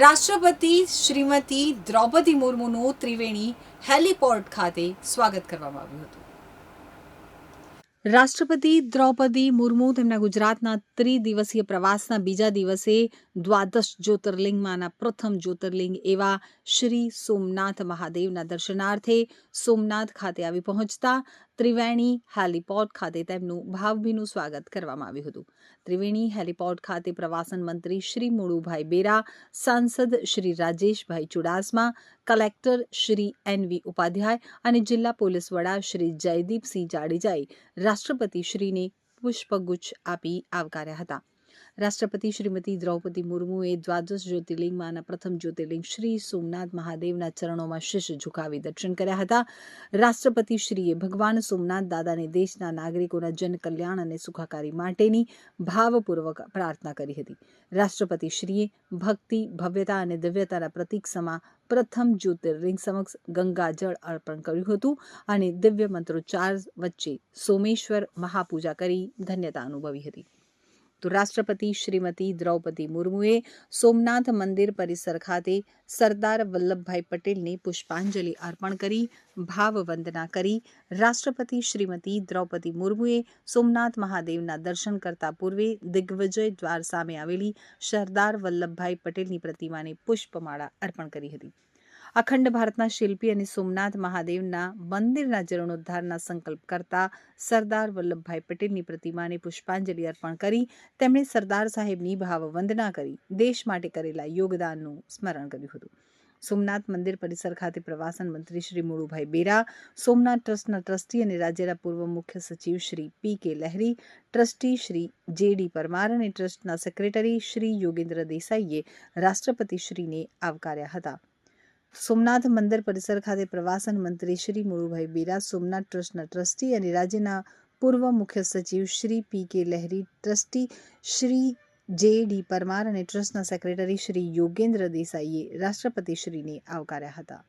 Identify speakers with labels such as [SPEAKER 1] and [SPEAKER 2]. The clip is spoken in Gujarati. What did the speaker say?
[SPEAKER 1] રાષ્ટ્રપતિ શ્રીમતી દ્રૌપદી મુર્મુનું ત્રિવેણી હેલિપોર્ટ ખાતે સ્વાગત કરવામાં આવ્યું હતું. રાષ્ટ્રપતિ દ્રૌપદી મુર્મુ તેમના ગુજરાતના ત્રિદિવસીય પ્રવાસના બીજા દિવસે દ્વાદશ જ્યોતિર્લિંગમાંના પ્રથમ જ્યોતિર્લિંગ એવા શ્રી સોમનાથ મહાદેવના દર્શનાર્થે સોમનાથ ખાતે આવી પહોંચતા ત્રિવેણી હેલિપોર્ટ ખાતે તેમનું ભાવભીનું સ્વાગત કરવામાં આવ્યું હતું. ત્રિવેણી હેલિપોર્ટ ખાતે પ્રવાસન મંત્રી શ્રી મુળુભાઈ બેરા, સાંસદ Shri Rajeshbhai Chudasama, collector Shri N V Upadhyay અને જિલ્લા પોલીસ વડા શ્રી જયદીપસિંહ જાડેજાએ રાષ્ટ્રપતિ શ્રીને પુષ્પગુચ્છ આપી આવકાર્યા હતા. રાષ્ટ્રપતિ શ્રીમતી દ્રૌપદી મુર્મુએ દ્વાદશ જ્યોતિર્લિંગમાંના પ્રથમ જ્યોતિર્લિંગ શ્રી સોમનાથ મહાદેવના ચરણોમાં શીશ ઝુકાવી દર્શન કર્યા હતા. રાષ્ટ્રપતિ શ્રીએ ભગવાન સોમનાથ દાદાને દેશના નાગરિકોના જનકલ્યાણ અને સુખાકારી માટેની ભાવપૂર્વક પ્રાર્થના કરી હતી. રાષ્ટ્રપતિ શ્રીએ ભક્તિ, ભવ્યતા અને દિવ્યતાના પ્રતીક સમા પ્રથમ જ્યોતિર્લિંગ સમક્ષ ગંગાજળ અર્પણ કર્યું હતું અને દિવ્ય મંત્રોચ્ચાર વચ્ચે સોમેશ્વર મહાપૂજા કરી ધન્યતા અનુભવી હતી. તો રાષ્ટ્રપતિ શ્રીમતી દ્રૌપદી મુર્મુએ સોમનાથ મંદિર પરિસર ખાતે સરદાર વલ્લભભાઈ પટેલને પુષ્પાંજલિ અર્પણ કરી ભાવવંદના કરી. રાષ્ટ્રપતિ શ્રીમતી દ્રૌપદી મુર્મુએ સોમનાથ મહાદેવના દર્શન કરતા પૂર્વે દિગ્વિજય દ્વાર સામે આવેલી સરદાર વલ્લભભાઈ પટેલની પ્રતિમાને પુષ્પમાળા અર્પણ કરી હતી. અખંડ ભારતના શિલ્પી અને સોમનાથ મહાદેવના મંદિરના જીર્ણોદ્ધારના સંકલ્પ કરતા સરદાર વલ્લભભાઈ પટેલની પ્રતિમાને પુષ્પાંજલિ અર્પણ કરી, તેમણે સરદાર સાહેબની ભાવવંદના કરી, દેશ માટે કરેલા યોગદાનનું સ્મરણ કર્યું હતું. સોમનાથ મંદિર પરિસર ખાતે પ્રવાસન મંત્રી શ્રી મુળુભાઈ બેરા, સોમનાથ ટ્રસ્ટના ટ્રસ્ટી અને રાજ્યના પૂર્વ મુખ્ય સચિવ શ્રી પી કે લહેરી, ટ્રસ્ટી શ્રી જે ડી પરમાર અને ટ્રસ્ટના સેક્રેટરી શ્રી યોગેન્દ્ર દેસાઈએ રાષ્ટ્રપતિ શ્રીને આવકાર્યા હતા. સોમનાથ મંદિર પરિસર ખાતે પ્રવાસન મંત્રી શ્રી મુળુભાઈ બેરા, સોમનાથ ટ્રસ્ટના ટ્રસ્ટી અને રાજ્યના પૂર્વ મુખ્ય સચિવ શ્રી પી કે લહેરી, ટ્રસ્ટી શ્રી જે ડી પરમાર અને ટ્રસ્ટના સેક્રેટરી શ્રી યોગેન્દ્ર દેસાઈએ રાષ્ટ્રપતિ શ્રીને આવકાર્યા હતા.